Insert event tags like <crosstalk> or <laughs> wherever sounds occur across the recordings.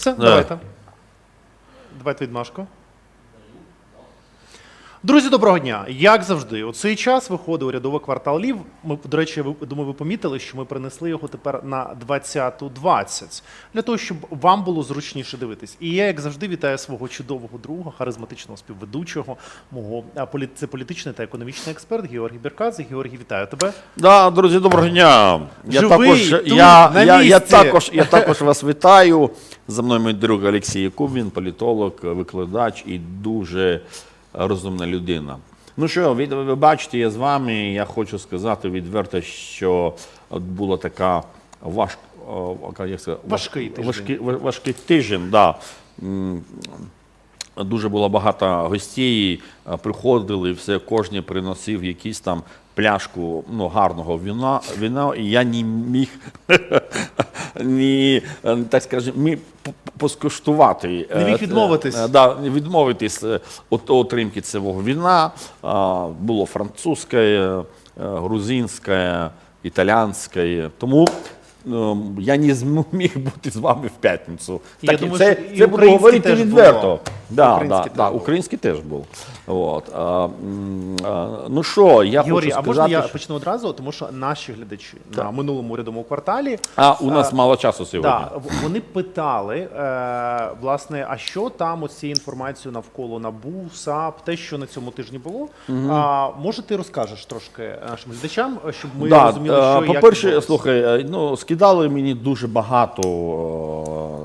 Все, Да. давайте. Давайте відмашку. Друзі, доброго дня! Як завжди, у цей час виходить урядовий квартал Лів. Ми, до речі, ви думаю, ви помітили, що ми принесли його тепер на 20.20, для того, щоб вам було зручніше дивитись. І я, як завжди, вітаю свого чудового друга, харизматичного співведучого, мого а, полі- це політичний та економічний експерт Георгій Біркази. Георгій, вітаю тебе. Да, друзі, доброго дня. Я Живий, також, тут, я, на я, я, місці. також, я також вас вітаю. За мною мій друг Олексій Якубін, політолог, викладач і дуже розумна людина. Ну що, ви, ви бачите, я з вами. Я хочу сказати відверто, що була така важ, як сказати, Важкий тиждень. важкий, важкий тиждень. Да. Дуже було багато гостей, приходили, все, кожен приносив якісь там пляшку ну, гарного вина, вина, і я не міг <laughs> ні, е, так скажемо, поскуштувати. Не міг е, відмовитись. е, Да, відмовитись е, від отримки цього вина. А, Було французьке, е, грузинське, італійське. Тому е, я не зміг <laughs> бути з вами в п'ятницю. І думаю, це, це буду говорити відверто. було. Да, Українське да, теж да, український теж був. От. А, а, ну що, я Георгій, хочу а можна сказати, я що... почну одразу, тому що наші глядачі на минулому урядовому кварталі А, у нас мало часу сьогодні. Да, вони питали, е, власне, а що там ось цією інформацією навколо НАБУ, САП, те, що на цьому тижні було. А, може, ти розкажеш трошки нашим глядачам, щоб ми да, розуміли, е, що по-перше, відбулося? слухай, е, ну скидали мені дуже багато,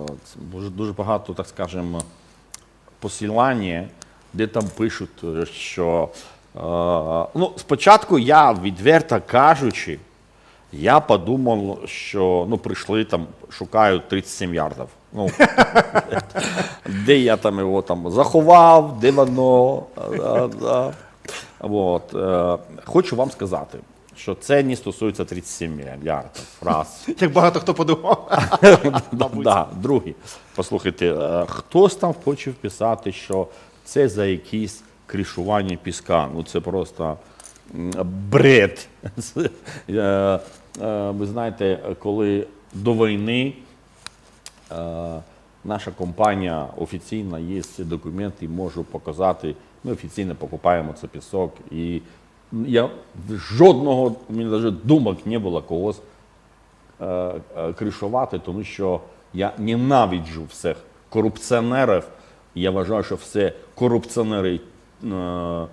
е, дуже, дуже багато, так скажемо, посилання, де там пишуть, е, що е, ну, спочатку я відверто кажучи, я подумав, що ну прийшли там, шукають 37 ярдів. Ну, <laughs> де я там його там заховав, де воно. а, а. От, е, хочу вам сказати, що це не стосується 37 мільярдів. Раз. <laughs> як багато хто подумав. <laughs> да, другий. Послухайте, е, хтось там хоче вписати, що це за якісь кришування піска. Ну це просто бред. Е, е, Ви знаєте, коли до війни е, наша компанія офіційно є ці документи, можу показати. Ми офіційно покупаємо цей пісок. І я жодного у мене навіть думок не було когось кришувати, тому що я ненавиджу всіх корупціонерів. Я вважаю, що все корупціонери, е, е,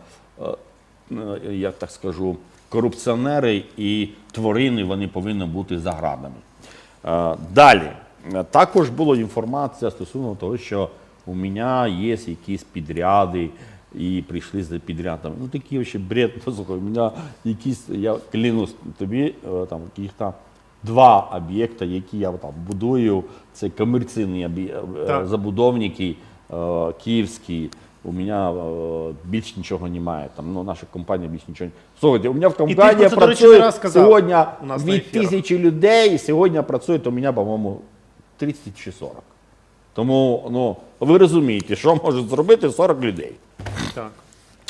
е, я так скажу, корупціонери і тварини вони повинні бути за градами. Е, Далі. Також була інформація стосовно того, що у мене є якісь підряди, і прийшли за підрядами. Ну такий ще бред. <laughs> Послухай, у мене якісь, я клянусь тобі, там яких-то два об'єкти, які я там будую. Це комерційні забудовники е, київські. У мене е, більш нічого немає. Там, ну, наша компанія більш нічого. Слухайте, у мене в компанії працює сьогодні від тисячі людей, сьогодні працює у мене, по-моєму, 30 чи 40. Тому ну, ви розумієте, що можуть зробити 40 людей. Так.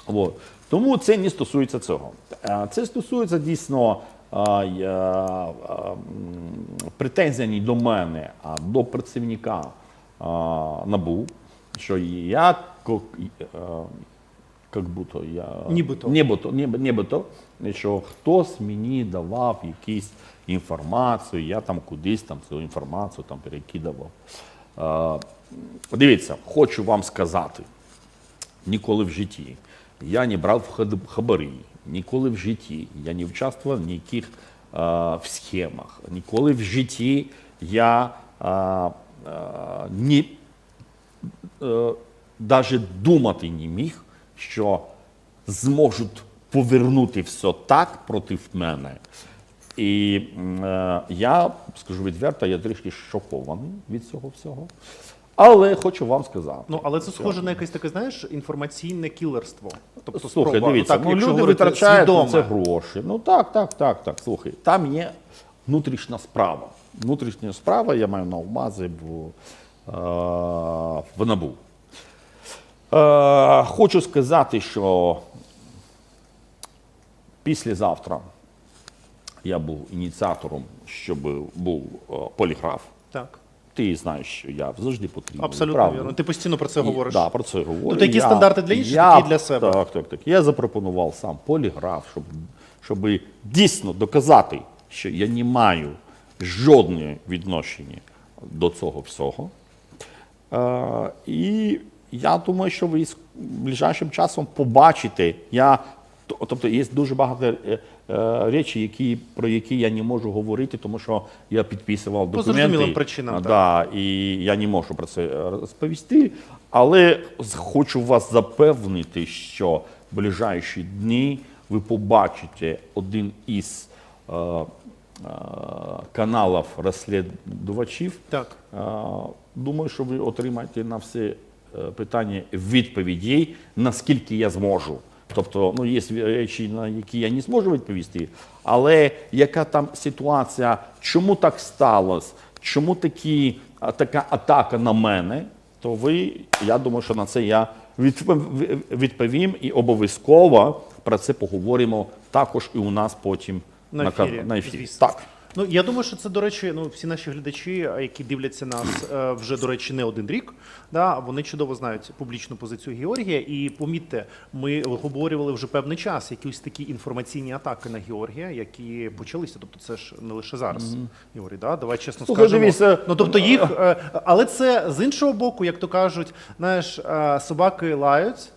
От. Тому це не стосується цього. Е, Це стосується дійсно а, а, претензій до мене, а до працівника а, НАБУ, що я як будто я Нібито. нібито, ніб- нібито, що хтось мені давав якусь інформацію, я там кудись там цю інформацію там перекидував. Е, Дивіться, хочу вам сказати, ніколи в житті я не брав хабарі, ніколи в житті я не участвував в ніяких е, в схемах, ніколи в житті я е, е, не е, даже думати не міг, що зможуть повернути все так проти мене. І е, я скажу відверто, я трішки шокований від цього всього. Але хочу вам сказати. Ну, але це схоже на якесь таке, знаєш, інформаційне кілерство. Тобто, Слухай, спроба, дивіться, так, ну, люди витрачають на це гроші. Ну так, так, так, так. Слухай, там є внутрішня справа. Внутрішня справа, я маю на увазі е, в НАБУ. Е, хочу сказати, що післязавтра я був ініціатором, щоб був е, поліграф. Так. Ти знаєш, що я завжди потрібен. Абсолютно правда? вірно. Ти постійно про це І- говориш. Да, про це говорю. Тобто які стандарти для інших, я, такі для себе. Так, так, так. Я запропонував сам поліграф, щоб, щоб дійсно доказати, що я не маю жодного відношення до цього всього. Е, і я думаю, що ви з ближайшим часом побачите. Я, тобто є дуже багато е, е, речей, які, про які я не можу говорити, тому що я підписував По документи. зрозумілим причинам, так. Да, і я не можу про це розповісти. Але хочу вас запевнити, що в ближайші дні ви побачите один із каналів розслідувачів. Так. Е, Думаю, що ви отримаєте на все е, питання відповідей, наскільки я зможу. Тобто, ну, є речі, на які я не зможу відповісти, але яка там ситуація, чому так сталося, чому такі, така атака на мене, то ви, я думаю, що на це я відповім і обов'язково про це поговоримо також і у нас потім На ефірі, на ефірі. звісно. Так. Ну я думаю, що це до речі, ну всі наші глядачі, які дивляться нас е, вже до речі, не один рік. Да, вони чудово знають публічну позицію Георгія. І помітьте, ми обговорювали вже певний час якісь такі інформаційні атаки на Георгія, які почалися. Тобто, це ж не лише зараз. Георгій, да? давай чесно Слухай, скажемо. дивіться, Ну тобто їх, е, але це з іншого боку, як то кажуть, знаєш, е, собаки лають.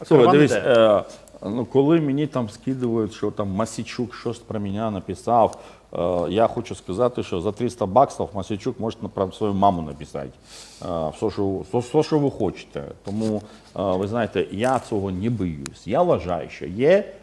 а Слухай, дивись, е, ну, коли мені там скидують, що там Масічук щось про мене написав, е, я хочу сказати, що за 300 баксів Масічук може про свою маму написати. Е, все, що, все, що ви хочете. Тому, е, ви знаєте, я цього не боюсь. Я вважаю, що є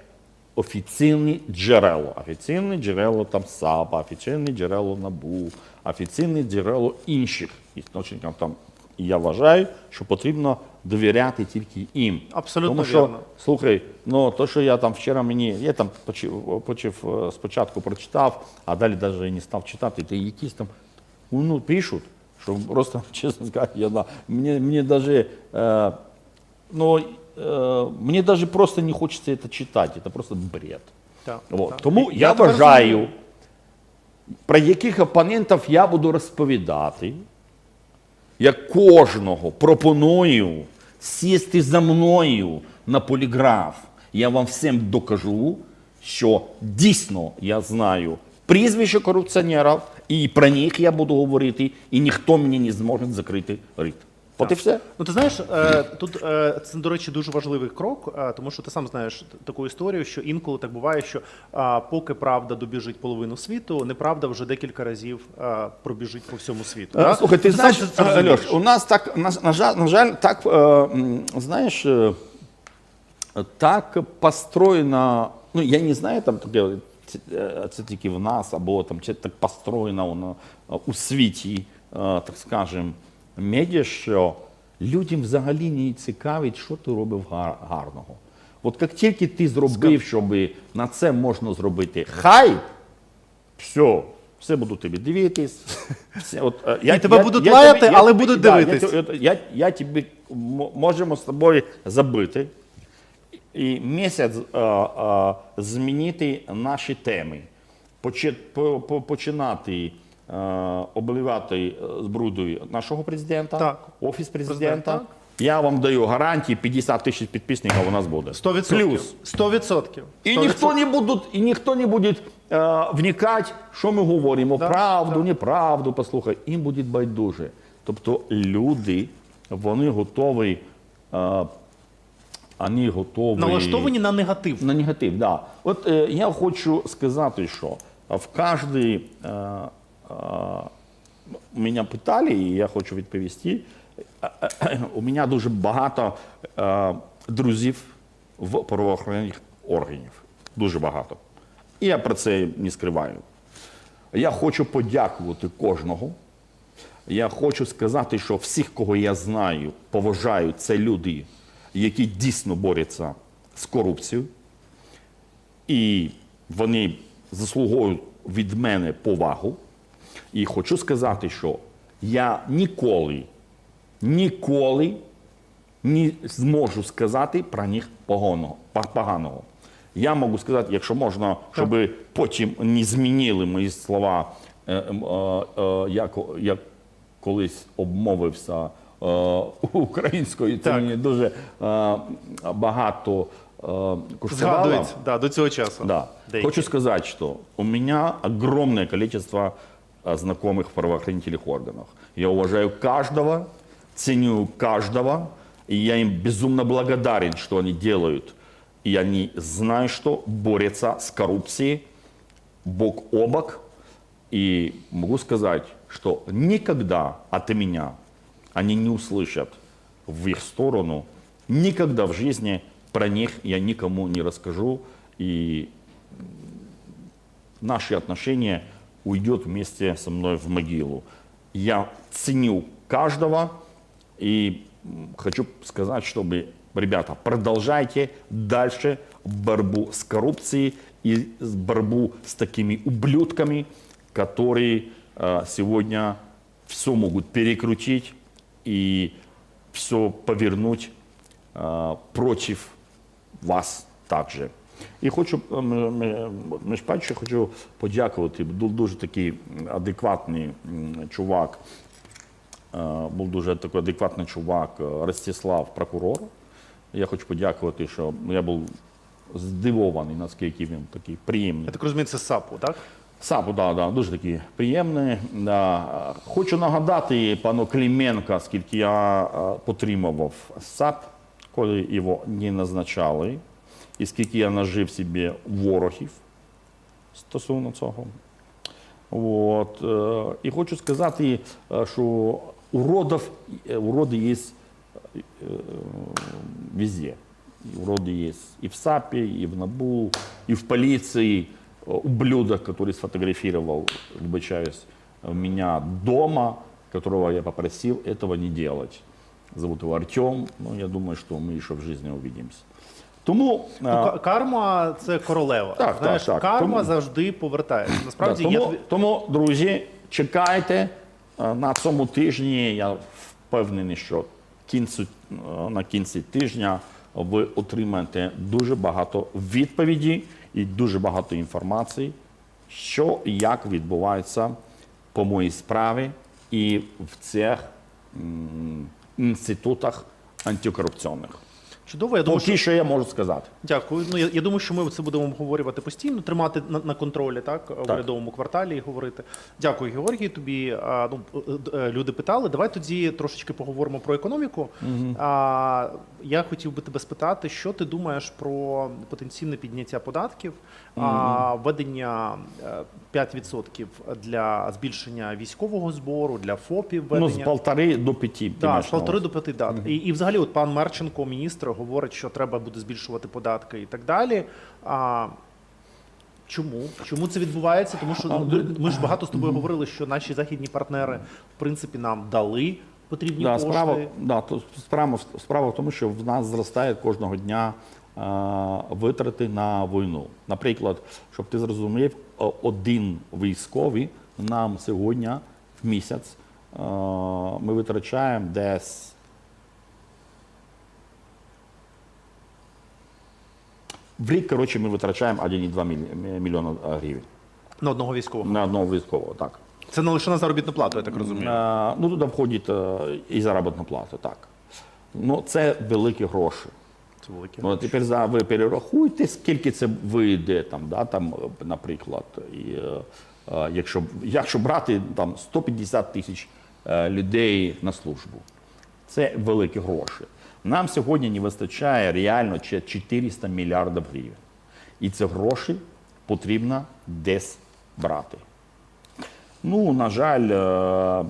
офіційні джерела. Офіційні джерела там САПа, офіційні джерела НАБУ, офіційні джерела інших істочників там. І я вважаю, що потрібно довіряти тільки їм. Абсолютно Тому що, вірно. слухай, ну то, що я там вчора мені, я там почав, почав е, спочатку прочитав, а далі навіть не став читати, то якісь там ну, пишуть, що просто, <laughs> чесно сказати, я, да, мені, мені навіть, е, ну, е, мені навіть просто не хочеться це читати, це просто бред. Так, От. так. Тому І я, вважаю, про яких опонентів я буду розповідати. Я кожного пропоную сісти за мною на поліграф. Я вам всім докажу, що дійсно я знаю прізвище корупціонерів, і про них я буду говорити, і ніхто мені не зможе закрити рит. От і все. Ну, ти знаєш, е, тут е, це, до речі, дуже важливий крок, е, тому що ти сам знаєш таку історію, що інколи так буває, що е, поки правда добіжить половину світу, неправда вже декілька разів е, пробіжить по всьому світу. Е, да? Слухай, ти знаєш, це е, розумієш. Альош, у нас так, на, на, жаль, на жаль, так, е, м, знаєш, е, так построєно, ну я не знаю, там таке, це, е, це тільки в нас, або там чи так построєно воно е, у світі, е, так скажем, медіа, що людям взагалі не цікавить, що ти робив гар- гарного. От як тільки ти зробив, щоб на це можна зробити хайп, все, все будуть тобі дивитись. Все, от, е, І тебе будуть лаяти, але будуть да, дивитись. Я, я, я, я тобі м- можемо з тобою забити і місяць е, е, змінити наші теми, Почи- по- по- починати обливати е, з брудою нашого президента, Так. офіс президента. Президента. Я вам даю гарантії, 50 тисяч підписників у нас буде. 100%. Плюс. 100%. І ніхто не буде, і ніхто не буде е, вникати, що ми говоримо, Да, правду, да. неправду, послухай, їм буде байдуже. Тобто люди, вони готові, е, вони готові Налаштовані на негатив. на негатив. Да. От е, я хочу сказати, що в кожній е, е, мене питали, і я хочу відповісти. У мене дуже багато друзів в правоохоронних органів. Дуже багато. І я про це не скриваю. Я хочу подякувати кожного. Я хочу сказати, що всіх, кого я знаю, поважаю, це люди, які дійсно борються з корупцією. І вони заслуговують від мене повагу. І хочу сказати, що я ніколи, ніколи не зможу сказати про них поганого. поганого. Я можу сказати, якщо можна, щоб потім не змінили мої слова, е, ем, е, е, як, як колись обмовився е, українською, це мені дуже е, багато е, коштувало. Згадується да, до цього часу. Да. Хочу сказать, что у меня огромное количество а, знакомых в правоохранительных органах. Я уважаю каждого, ценю каждого, и я им безумно благодарен, что они делают. И они знают, что борются с коррупцией бок о бок. И могу сказать, что никогда от меня они не услышат в их сторону, никогда в жизни про них я никому не расскажу. И наши отношения уйдет вместе со мной в могилу. Я ценю каждого и хочу сказать, чтобы, ребята, продолжайте дальше борьбу с коррупцией и борьбу с такими ублюдками, которые э, сегодня все могут перекрутить и все повернуть э, против вас також. І хочу е, між перше, хочу подякувати. Був дуже такий адекватний чувак. е, Був дуже такий адекватний чувак е, Ростислав, прокурор. Я хочу подякувати, що я був здивований, наскільки він такий приємний. Я так розумію, це САПу, так? Сапу, да, да, дуже такий приємний. Да. Хочу нагадати пану Клименко, скільки я потримував САП, коли його не назначали, і скільки я нажив собі ворогів стосовно цього. От, е, і хочу сказати, е, що уродів, е, уроди є е, везде. И уроды есть и в САПе, и в НАБУ, и в полиции. Э, Ублюдок, который сфотографировал, выбачаюсь, э, меня дома, которого я попросил этого не делать. Зовут его Артем. Ну, я думаю, что мы еще в жизни увидимся. Тому, Ну, карма це королева. Так, Знаєш, так, так. карма Тому- завжди повертається. Насправді Да, я тому, тобі- тому, друзі, чекайте е, на цьому тижні. Я впевнений, що кінцю, е, на кінці тижня ви отримаєте дуже багато відповідей і дуже багато інформації, що і як відбувається по моїй справі і в цих інститутах антикорупційних. Чудово. Я думаю, Поки що що я можу сказати. дякую. Ну я, я думаю, що ми це будемо обговорювати постійно, тримати на, на контролі, так в урядовому кварталі і говорити. Дякую, Георгій. Тобі а, ну е, е, люди питали. Давай тоді трошечки поговоримо про економіку. А, я хотів би тебе спитати, що ти думаєш про потенційне підняття податків, а, введення е, 5% для збільшення військового збору, для ФОПів Ну, з введення. полтори до п'яти. ти маєш з на полтори увазі. до п'яти дат. І, і взагалі, от пан Марченко, міністр, говорить, що треба буде збільшувати податки і так далі. А, чому? Чому це відбувається? Тому що ну, ми ж багато з тобою говорили, що наші західні партнери, в принципі, нам дали потрібні Да, кошти. справа, да, то справа, справа в тому, що в нас зростає кожного дня е, витрати на війну. Наприклад, щоб ти зрозумів, один військовий нам сьогодні в місяць е, ми витрачаємо десь. В рік, коротше, ми витрачаємо 1,2 мільйона е, гривень На одного військового. на одного військового. Так. Це не лише на заробітну плату, я так розумію. Е, Ну, туди входить е, і заробітна плата, так. Ну, це великі гроші. Це велике. Ну, а тепер ви перерахуйте, скільки це вийде, там, да, там, е, наприклад, і, е, якщо, якщо брати там, 150 тисяч людей на службу. Це великі гроші. Нам сьогодні не вистачає реально 400 мільярдів гривень. І ці гроші потрібно десь брати. Ну, на жаль, е,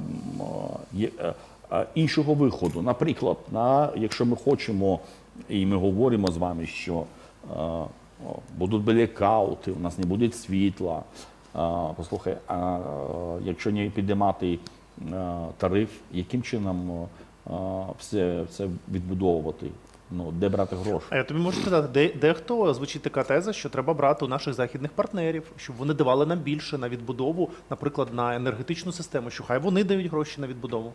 е, е, іншого виходу. Наприклад, якщо ми хочемо, і ми говоримо з вами, що будуть блекаути, у нас не буде світла. Послухай, а якщо не підіймати тариф, яким чином все це відбудовувати? Ну, де брати гроші? А я тобі можу сказати, де, дехто звучить така теза, що треба брати у наших західних партнерів, щоб вони давали нам більше на відбудову, наприклад, на енергетичну систему, що хай вони дають гроші на відбудову.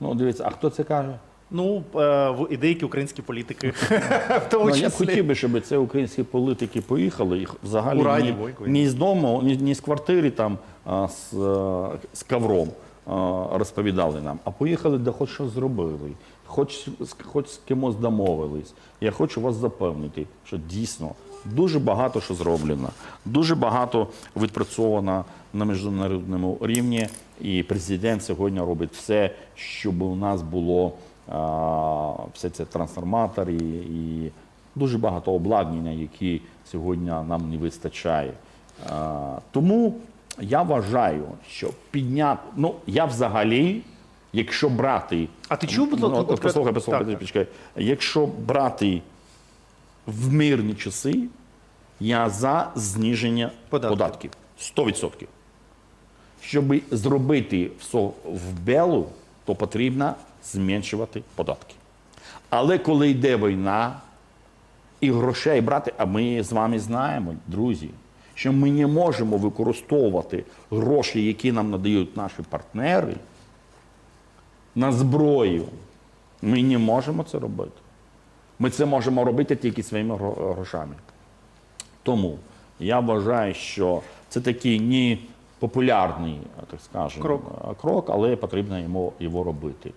Ну, дивіться, а хто це каже? Ну, е, і деякі українські політики, <laughs> в тому Ну, я б хотів би, щоб це українські політики поїхали і взагалі ні, ні з дому, ні, ні з квартири там, а з, е, з ковром. Розповідали нам, а поїхали, де хоч щось зробили, хоч, хоч з кимось домовились. Я хочу вас запевнити, що дійсно дуже багато що зроблено, дуже багато відпрацьовано на міжнародному рівні, і президент сьогодні робить все, щоб у нас було а, все це трансформатори і дуже багато обладнання, які сьогодні нам не вистачає. А, тому я вважаю, що підняти, ну я взагалі, якщо брати. А ти чув, будь ну, ласка, конкретно? послухай, послухай, почекай. якщо брати в мирні часи, я за зниження Податків. податків. 100%. Щоб зробити все в белу, то потрібно зменшувати податки. Але коли йде війна і грошей брати, а ми з вами знаємо, друзі, що ми не можемо використовувати гроші, які нам надають наші партнери, на зброю. Ми не можемо це робити. Ми це можемо робити тільки своїми грошами. Тому я вважаю, що це такий не популярний, так скажемо, Крок. крок, але потрібно йому його робити.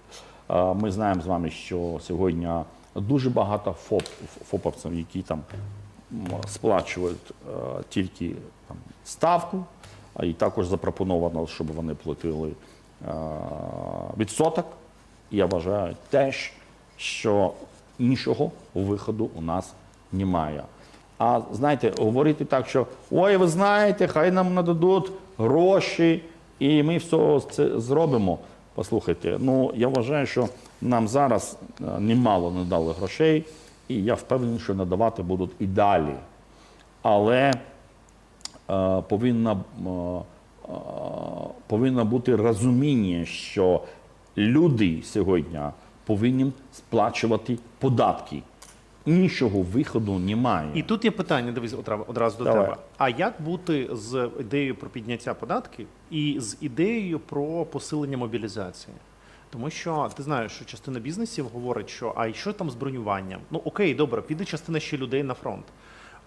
Ми знаємо з вами, що сьогодні дуже багато ФОП, ФОПовців, які там сплачують е, тільки ставку, а і також запропоновано, щоб вони платили е, відсоток. Я вважаю теж, що іншого виходу у нас немає. А знаєте, говорити так, що ой, ви знаєте, хай нам нададуть гроші, і ми все це зробимо. Послухайте, ну я вважаю, що нам зараз е, немало не дали грошей, і я впевнений, що надавати будуть і далі. Але е, повинна, е, повинно бути розуміння, що люди сьогодні повинні сплачувати податки. Іншого виходу немає. І тут є питання, дивись, одра- одразу до Давай. тебе. А як бути з ідеєю про підняття податків і з ідеєю про посилення мобілізації? Тому що ти знаєш, що частина бізнесів говорить, що а що там з бронюванням? Ну окей, добре, піде частина ще людей на фронт.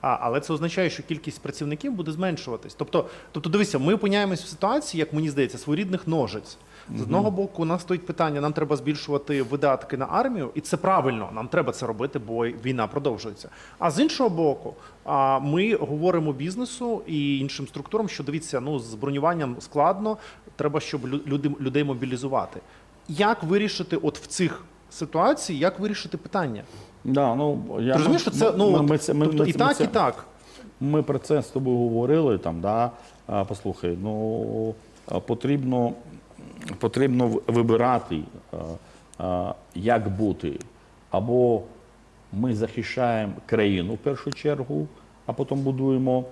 А, але це означає, що кількість працівників буде зменшуватись. Тобто, тобто, дивися, ми опиняємось в ситуації, як мені здається, своєрідних ножиць. З одного боку, у нас стоїть питання: нам треба збільшувати видатки на армію, і це правильно. Нам треба це робити, бо війна продовжується. А з іншого боку, ми говоримо бізнесу і іншим структурам, що дивіться, ну з бронюванням складно, треба, щоб люди, людей мобілізувати. Як вирішити, от в цих ситуаціях, як вирішити питання? Да, ну, я, Ти розумієш, що це ну ми, от, ми, це- ми, тобто ми і так, і так. Ми про це з тобою говорили там, да. А, послухай, ну а, потрібно, потрібно в- вибирати, а, а, як бути. Або ми захищаємо країну в першу чергу, а потім будуємо,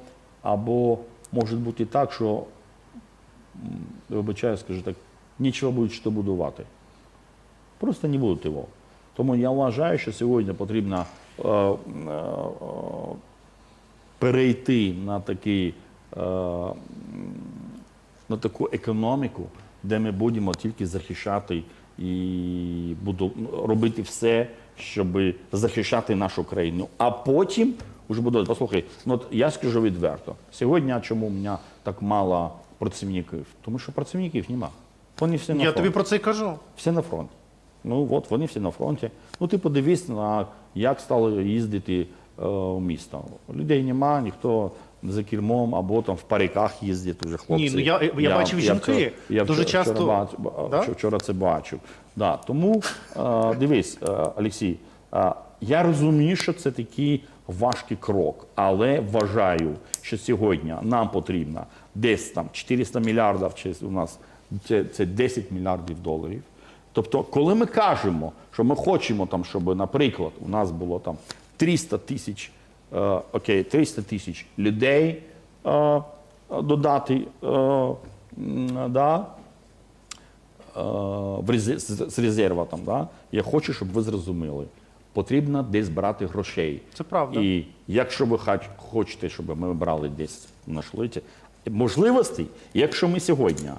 або може бути так, що м, вибачаю, скажу так, нічого буде що будувати. Просто не будуть його. Тому я вважаю, що сьогодні потрібно е, е, е, перейти на такий, е, на таку економіку, де ми будемо тільки захищати і буду робити все, щоб захищати нашу країну. А потім вже буде. Послухай, ну от я скажу відверто. Сьогодні чому у мене так мало працівників? Тому що працівників нема. Вони всі на Я фронті. тобі про це й кажу. Всі на фронті. Ну от вони всі на фронті. Ну ти подивись на як стало їздити е, в місто. Людей нема, ніхто за кермом або там в париках їздять уже хлопці. Ні, ну я- я бачив жінки. я Дуже вчора- часто- вчора, бачу- Да? вчора це бачив. Да. Тому е, дивись, е, Олексій, е, я розумію, що це такий важкий крок, але вважаю, що сьогодні нам потрібно десь там 400 мільярдів, чи у нас це, це 10 мільярдів доларів. Тобто, коли ми кажемо, що ми хочемо, там, щоб, наприклад, у нас було там 300 тисяч, е, окей, 300 тисяч людей е, додати е, да, е, в резер- з резерва, там, да, я хочу, щоб ви зрозуміли, потрібно десь брати грошей. Це правда. І якщо ви хочете, щоб ми брали десь знайшли ці можливостей, якщо ми сьогодні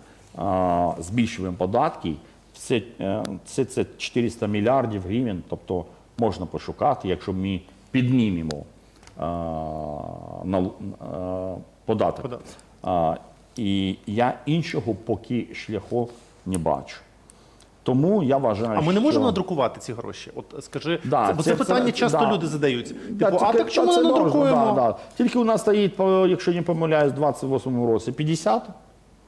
збільшуємо податки, це, е, це, це 400 мільярдів гривень, тобто можна пошукати, якщо ми піднімемо на, податок. Податок. А, і я іншого поки шляху не бачу. Тому я вважаю, А ми не можемо що... надрукувати ці гроші. От скажи, Да, це, бо це, питання часто да. люди задають. Типу, Да, а так чому не це надрукуємо? Да, да. Тільки у нас стоїть, якщо не помиляюсь, в 28 році 50 а, Долар.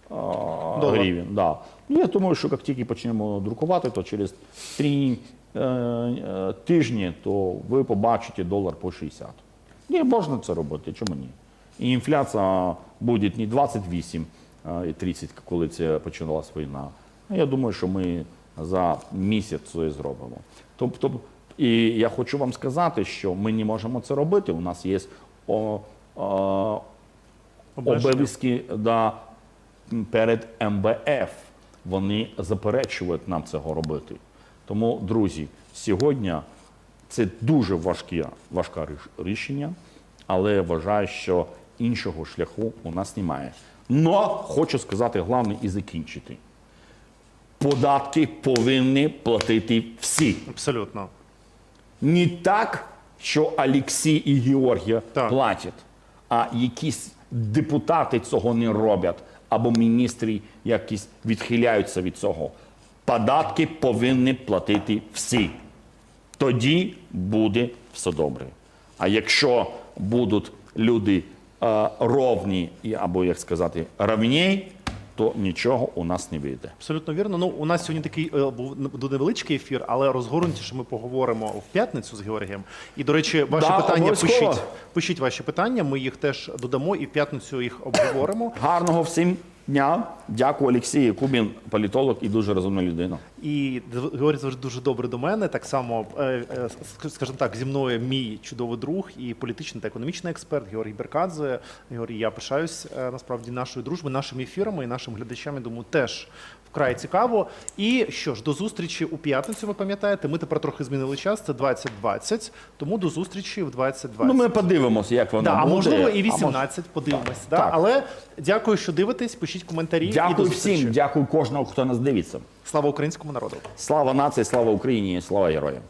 Гривень. Да. Ну, я думаю, що як тільки почнемо друкувати, то через 3 е, е, тижні то ви побачите долар по 60. Ні, можна це робити, чому ні? І інфляція буде не 28 і 30, коли це починалась війна. Я думаю, що ми за місяць це зробимо. Тобто, і я хочу вам сказати, що ми не можемо це робити. У нас є о, о, обов'язки да, перед МВФ. Вони заперечують нам цього робити. Тому, друзі, сьогодні це дуже важке, важке рішення, але я вважаю, що іншого шляху у нас немає. Но хочу сказати головне і закінчити. Податки повинні платити всі. Абсолютно. Не так, що Олексій і Георгія платять, а якісь депутати цього не роблять, або міністри якісь відхиляються від цього. Податки повинні платити всі. Тоді буде все добре. А якщо будуть люди е, ровні, або як сказати, равні, то нічого у нас не вийде. Абсолютно вірно. Ну, у нас сьогодні такий е, був невеличкий ефір, але розгорнутіше ми поговоримо в п'ятницю з Георгієм. І, до речі, ваші Да, питання обов'язково. пишіть. Пишіть ваші питання, ми їх теж додамо і в п'ятницю їх обговоримо. Гарного всім дня. Дякую, Олексій Кубін, політолог і дуже розумна людина. І Георгій завжди дуже добре до мене. Так само, е, е, ск- скажімо так, зі мною мій чудовий друг і політичний та економічний експерт Георгій Беркадзе. Георгій, я пишаюсь е, насправді нашою дружбою, нашими ефірами і нашим глядачам. Я думаю, теж вкрай цікаво. І що ж, до зустрічі у п'ятницю. Ви пам'ятаєте, ми тепер трохи змінили час. Це 20.20, тому до зустрічі в 20.20. Ну, ми подивимося, як воно Да, а можливо і А мож- 18, подивимось. Да? Так. Але дякую, що дивитесь. Пишіть коментарі. і до Дякую всім, дякую кожного, хто нас дивиться. Слава українському народу. Слава нації, слава Україні, слава героям.